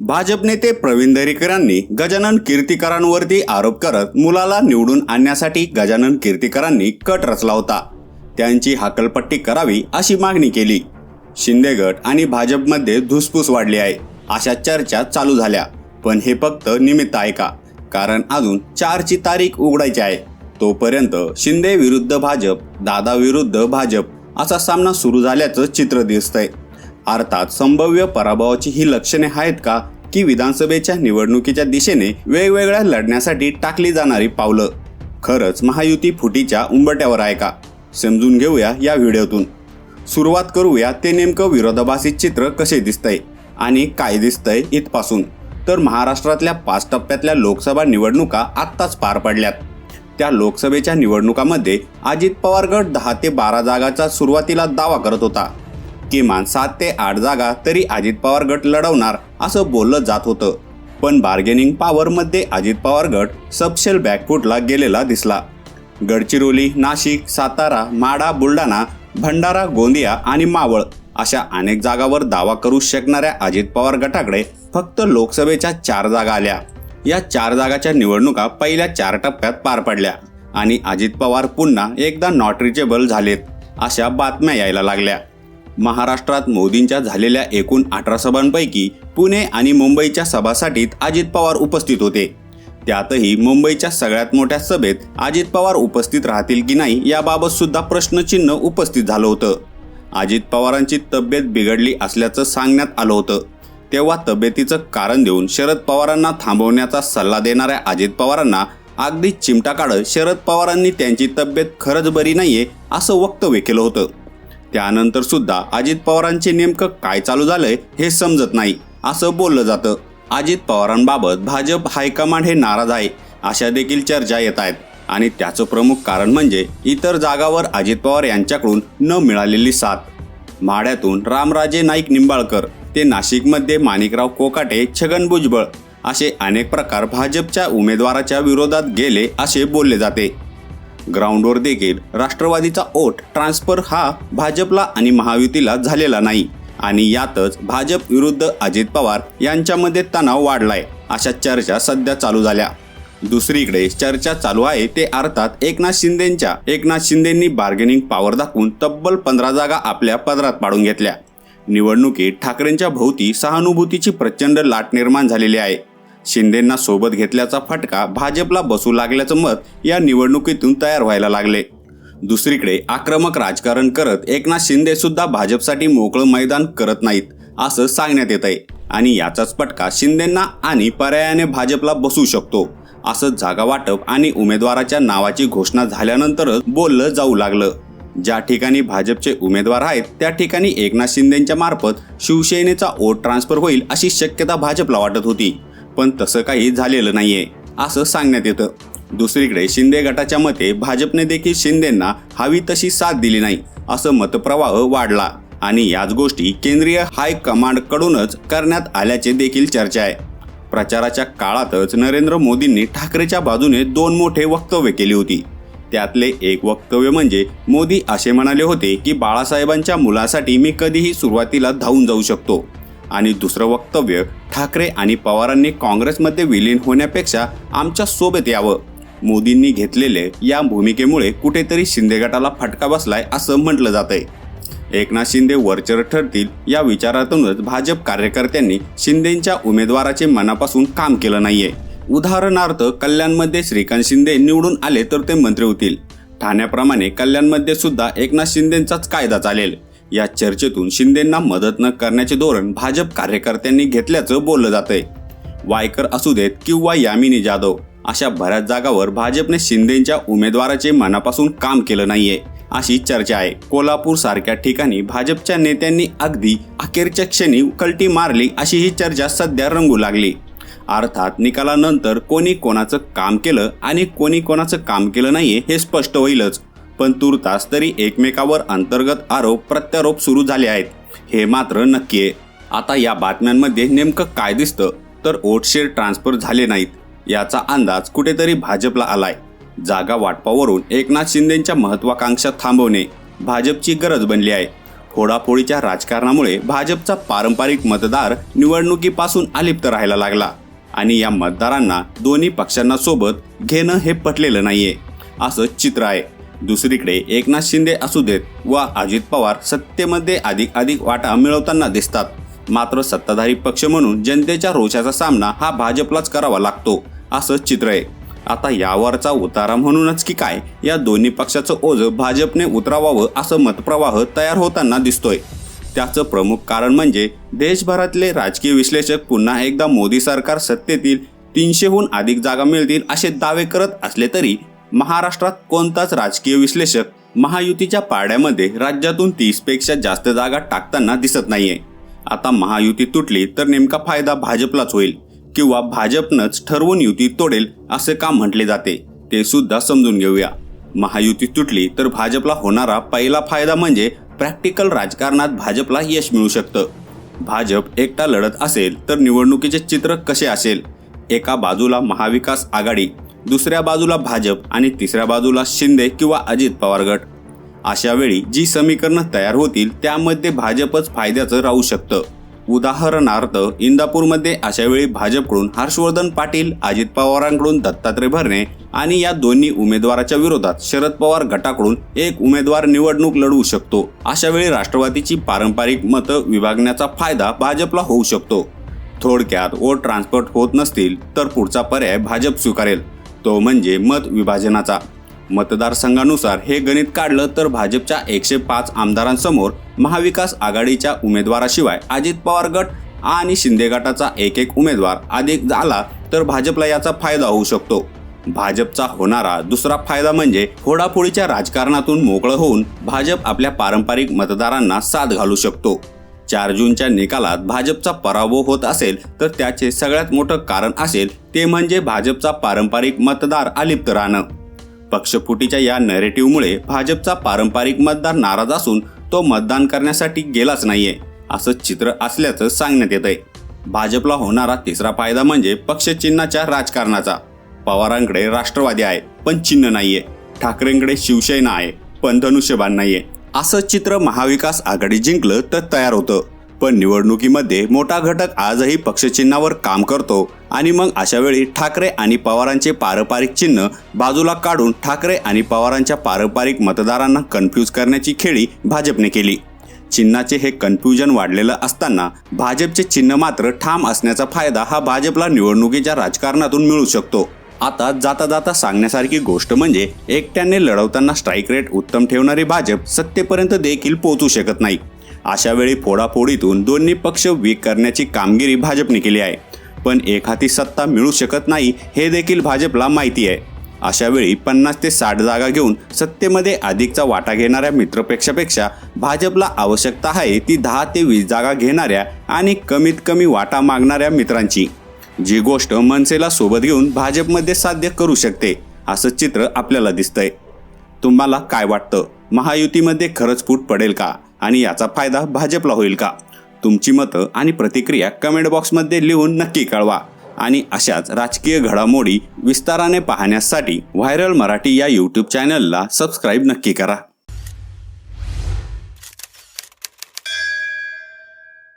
भाजप नेते प्रवीण दरेकरांनी गजानन कीर्तीकरांवरती आरोप करत मुलाला निवडून आणण्यासाठी गजानन कीर्तीकरांनी कट रचला होता. त्यांची हाकलपट्टी करावी अशी मागणी केली. शिंदे गट आणि भाजपमध्ये धुसफूस वाढली आहे. अशा चर्चा चालू झाल्या. पण हे फक्त निमित्त आहे का? कारण अजून चारची तारीख उघडायची आहे. तोपर्यंत शिंदे विरुद्ध भाजप दादा विरुद्ध भाजप असा सामना सुरू झाल्याचं चित्र दिसतंय. अर्थात संभाव्य पराभवाची ही लक्षणे आहेत का? की विधानसभेच्या निवडणुकीच्या दिशेने वेगवेगळ्या लढण्यासाठी टाकली जाणारी पावलं. खरंच महायुती फुटीच्या उंबट्यावर आहे का? समजून घेऊया या व्हिडिओतून. सुरुवात करूया ते नेमकं विरोधाभासी चित्र कसे दिसतंय आणि काय दिसतंय इथपासून. तर महाराष्ट्रातल्या पाच टप्प्यातल्या लोकसभा निवडणुका आत्ताच पार पडल्यात. त्या लोकसभेच्या निवडणुकामध्ये अजित पवार गट दहा ते बारा जागाचा सुरुवातीला दावा करत होता. किमान सात ते आठ जागा तरी अजित पवार गट लढवणार असं बोललं जात होतं. पण बार्गेनिंग पॉवरमध्ये अजित पवार गट सबशेल बॅकफूटला गेलेला दिसला. गडचिरोली नाशिक सातारा माडा बुलढाणा भंडारा गोंदिया आणि मावळ अशा अनेक जागावर दावा करू शकणाऱ्या अजित पवार गटाकडे फक्त लोकसभेच्या चार जागा आल्या. या चार जागाच्या निवडणुका पहिल्या चार टप्प्यात पार पडल्या आणि अजित पवार पुन्हा एकदा नॉट रिचेबल झालेत अशा बातम्या यायला लागल्या. महाराष्ट्रात मोदींच्या झालेल्या एकूण अठरा सभांपैकी पुणे आणि मुंबईच्या सभासाठीत अजित पवार उपस्थित होते. त्यातही मुंबईच्या सगळ्यात मोठ्या सभेत अजित पवार उपस्थित राहतील की नाही याबाबत सुद्धा प्रश्नचिन्ह उपस्थित झालं होतं. अजित पवारांची तब्येत बिघडली असल्याचं सांगण्यात आलं होतं. तेव्हा तब्येतीचं कारण देऊन शरद पवारांना थांबवण्याचा सल्ला देणाऱ्या अजित पवारांना अगदी चिमटा काढत शरद पवारांनी त्यांची तब्येत खरंच बरी नाहीये असं वक्तव्य केलं होतं. त्यानंतर सुद्धा अजित पवारांचे नेमकं काय चालू झालंय हे समजत नाही असं बोललं जातं. अजित पवारांबाबत भाजप हायकमांड हे नाराज आहे अशा देखील चर्चा येत आहेत. आणि त्याचं प्रमुख कारण म्हणजे इतर जागावर अजित पवार यांच्याकडून न मिळालेली साथ. माड्यातून रामराजे नाईक निंबाळकर ते नाशिकमध्ये माणिकराव कोकाटे छगन भुजबळ असे अनेक प्रकार भाजपच्या उमेदवाराच्या विरोधात गेले असे बोलले जाते. ग्राउंडवर देखील राष्ट्रवादीचा ओट ट्रान्सफर हा भाजपला आणि महायुतीला झालेला नाही. आणि यातच भाजप विरुद्ध अजित पवार यांच्यामध्ये तणाव वाढलाय अशा चर्चा सध्या चालू झाल्या. दुसरीकडे चर्चा चालू आहे ते अर्थात एकनाथ शिंदेच्या एकनाथ शिंदेंनी बार्गेनिंग पॉवर दाखवून तब्बल पंधरा जागा आपल्या पदरात पाडून घेतल्या. निवडणुकीत ठाकरेंच्या भोवती सहानुभूतीची प्रचंड लाट निर्माण झालेली आहे. शिंदेंना सोबत घेतल्याचा फटका भाजपला बसू लागल्याचं मत या निवडणुकीतून तयार व्हायला लागले. दुसरीकडे आक्रमक राजकारण करत एकनाथ शिंदे सुद्धा भाजपसाठी मोकळं मैदान करत नाहीत असं सांगण्यात येत आहे आणि याचाच फटका शिंदेंना आणि पर्यायाने भाजपला बसू शकतो असं जागा वाटप आणि उमेदवाराच्या नावाची घोषणा झाल्यानंतरच बोललं जाऊ लागलं. ज्या ठिकाणी भाजपचे उमेदवार आहेत त्या ठिकाणी एकनाथ शिंदेच्या मार्फत शिवसेनेचा वोट ट्रान्सफर होईल अशी शक्यता भाजपला वाटत होती. पण तसं काही झालेलं नाहीये असं सांगण्यात येतं. दुसरीकडे शिंदे गटाच्या मते भाजपने देखील शिंदेंना हवी तशी साथ दिली नाही असं मतप्रवाह वाढला. आणि याच गोष्टी केंद्रीय हायकमांडकडूनच करण्यात आल्याचे देखील चर्चा आहे. प्रचाराच्या काळातच नरेंद्र मोदींनी ठाकरेच्या बाजूने दोन मोठे वक्तव्य केली होती. त्यातले एक वक्तव्य म्हणजे मोदी असे म्हणाले होते की बाळासाहेबांच्या मुलासाठी मी कधीही सुरुवातीला धावून जाऊ शकतो. आणि दुसरं वक्तव्य ठाकरे आणि पवारांनी काँग्रेसमध्ये विलीन होण्यापेक्षा आमच्यासोबत यावं. मोदींनी घेतलेले या भूमिकेमुळे कुठेतरी शिंदे गटाला फटका बसलाय असं म्हटलं जातंय. एकनाथ शिंदे वरचर ठरतील या विचारातूनच भाजप कार्यकर्त्यांनी शिंदेच्या उमेदवाराचे मनापासून काम केलं नाहीये. उदाहरणार्थ कल्याणमध्ये श्रीकांत शिंदे निवडून आले तर ते मंत्री होतील. ठाण्याप्रमाणे कल्याणमध्ये सुद्धा एकनाथ शिंदेचाच कायदा चालेल. या चर्चेतून शिंदेंना मदत न करण्याचे धोरण भाजप कार्यकर्त्यांनी घेतल्याचं बोललं जातंय. वायकर असू देत किंवा यामिनी जाधव अशा बऱ्याच जागावर भाजपने शिंदेच्या उमेदवाराचे मनापासून काम केलं नाहीये अशी चर्चा आहे. कोल्हापूर सारख्या ठिकाणी भाजपच्या नेत्यांनी अगदी अखेरच्या क्षणी कलटी मारली अशी ही चर्चा सध्या रंगू लागली. अर्थात निकालानंतर कोणी कोणाचं काम केलं आणि कोणी कोणाचं काम केलं नाहीये हे स्पष्ट होईलच. पण तुर्तास तरी एकमेकावर अंतर्गत आरोप प्रत्यारोप सुरू झाले आहेत. हे मात्र नक्की आहे. आता या बातम्यांमध्ये नेमकं काय दिसतं तर ओटशेर ट्रान्सफर झाले नाहीत. याचा अंदाज कुठेतरी भाजपला आलाय. जागा वाटपावरून एकनाथ शिंदेच्या महत्वाकांक्षा थांबवणे भाजपची गरज बनली आहे. फोडाफोडीच्या राजकारणामुळे भाजपचा पारंपरिक मतदार निवडणुकीपासून अलिप्त राहायला लागला आणि या मतदारांना दोन्ही पक्षांना सोबत घेणं हे पटलेलं नाहीये असं चित्र आहे. दुसरीकडे एकनाथ शिंदे असू देत व अजित पवार सत्तेमध्ये अधिक अधिक वाटा मिळवताना दिसतात. मात्र सत्ताधारी पक्ष म्हणून जनतेच्या रोषाचा सामना हा भाजपलाच करावा लागतो असं चित्र आहे. आता यावरचा उतारा म्हणूनच की काय या दोन्ही पक्षाचं ओझं भाजपने उतरावावं असं मतप्रवाह तयार होताना दिसतोय. त्याचं प्रमुख कारण म्हणजे देशभरातले राजकीय विश्लेषक पुन्हा एकदा मोदी सरकार सत्तेतील तीनशेहून अधिक जागा मिळतील असे दावे करत असले तरी महाराष्ट्रात कोणताच राजकीय विश्लेषक महायुतीच्या पाड्यामध्ये राज्यातून तीसपेक्षा जास्त जागा टाकताना दिसत नाहीये. आता महायुती तुटली तर नेमका फायदा भाजपलाच होईल किंवा भाजपनंच ठरवून युती तोडेल असे का म्हटले जाते ते सुद्धा समजून घेऊया. महायुती तुटली तर भाजपला होणारा पहिला फायदा म्हणजे प्रॅक्टिकल राजकारणात भाजपला यश मिळू शकतं. भाजप एकटा लढत असेल तर निवडणुकीचे चित्र कसे असेल? एका बाजूला महाविकास आघाडी दुसऱ्या बाजूला भाजप आणि तिसऱ्या बाजूला शिंदे किंवा अजित पवार गट. अशा वेळी जी समीकरणं तयार होतील त्यामध्ये भाजपच फायद्याचं राहू शकतं. उदाहरणार्थ इंदापूरमध्ये अशा वेळी भाजपकडून हर्षवर्धन पाटील अजित पवारांकडून दत्तात्रय भरणे आणि या दोन्ही उमेदवाराच्या विरोधात शरद पवार गटाकडून एक उमेदवार निवडणूक लढवू शकतो. अशा वेळी राष्ट्रवादीची पारंपरिक मतं विभागण्याचा फायदा भाजपला होऊ शकतो. थोडक्यात वोट ट्रान्सपोर्ट होत नसतील तर पुढचा पर्याय भाजप स्वीकारेल. तो म्हणजे मत विभाजनाचा. मतदारसंघानुसार हे गणित काढलं तर भाजपच्या एकशे पाच आमदारांसमोर महाविकास आघाडीच्या उमेदवाराशिवाय अजित पवार गट आणि शिंदे गटाचा एक एक उमेदवार अधिक झाला तर भाजपला याचा फायदा होऊ शकतो. भाजपचा होणारा दुसरा फायदा म्हणजे फोडाफोडीच्या राजकारणातून मोकळं होऊन भाजप आपल्या पारंपरिक मतदारांना साथ घालू शकतो. चार जूनच्या निकालात भाजपचा पराभव होत असेल तर त्याचे सगळ्यात मोठं कारण असेल ते म्हणजे भाजपचा पारंपरिक मतदार अलिप्त राहणं. पक्षफुटीच्या या नरेटिव्हमुळे भाजपचा पारंपरिक मतदार नाराज असून तो मतदान करण्यासाठी गेलाच नाहीये असं चित्र असल्याचं सांगण्यात येत आहे भाजपला होणारा तिसरा फायदा म्हणजे पक्षचिन्हाच्या राजकारणाचा. पवारांकडे राष्ट्रवादी आहे पण चिन्ह नाहीये. ठाकरेंकडे शिवसेना आहे पण धनुष्यबाण नाहीये. असं चित्र महाविकास आघाडी जिंकलं तर तयार होतं. पण निवडणुकीमध्ये मोठा घटक आजही पक्षचिन्हावर काम करतो. आणि मग अशा वेळी ठाकरे आणि पवारांचे पारंपरिक चिन्ह बाजूला काढून ठाकरे आणि पवारांच्या पारंपरिक मतदारांना कन्फ्यूज करण्याची खेळी भाजपने केली. चिन्हाचे हे कन्फ्युजन वाढलेलं असताना भाजपचे चिन्ह मात्र ठाम असण्याचा फायदा हा भाजपला निवडणुकीच्या राजकारणातून मिळू शकतो. आता जाता जाता सांगण्यासारखी गोष्ट म्हणजे एकट्याने लढवताना स्ट्राईक रेट उत्तम ठेवणारी भाजप सत्तेपर्यंत देखील पोहोचू शकत नाही. अशा वेळी फोडाफोडीतून दोन्ही पक्ष वीक करण्याची कामगिरी भाजपने केली आहे. पण एक हाती सत्ता मिळू शकत नाही हे देखील भाजपला माहिती आहे. अशा वेळी पन्नास ते साठ जागा घेऊन सत्तेमध्ये अधिकचा वाटा घेणाऱ्या मित्रपेक्षापेक्षा भाजपला आवश्यकता आहे ती दहा ते वीस जागा घेणाऱ्या आणि कमीत कमी वाटा मागणाऱ्या मित्रांची. जी गोष्ट मनसेला सोबत घेऊन भाजपमध्ये साध्य करू शकते असं चित्र आपल्याला दिसतंय. तुम्हाला काय वाटतं? महायुतीमध्ये खरंच फूट पडेल का? आणि याचा फायदा भाजपला होईल का? तुमची मतं आणि प्रतिक्रिया कमेंट बॉक्समध्ये लिहून नक्की कळवा. आणि अशाच राजकीय घडामोडी विस्ताराने पाहण्यासाठी व्हायरल मराठी या यूट्यूब चॅनलला सबस्क्राईब नक्की करा.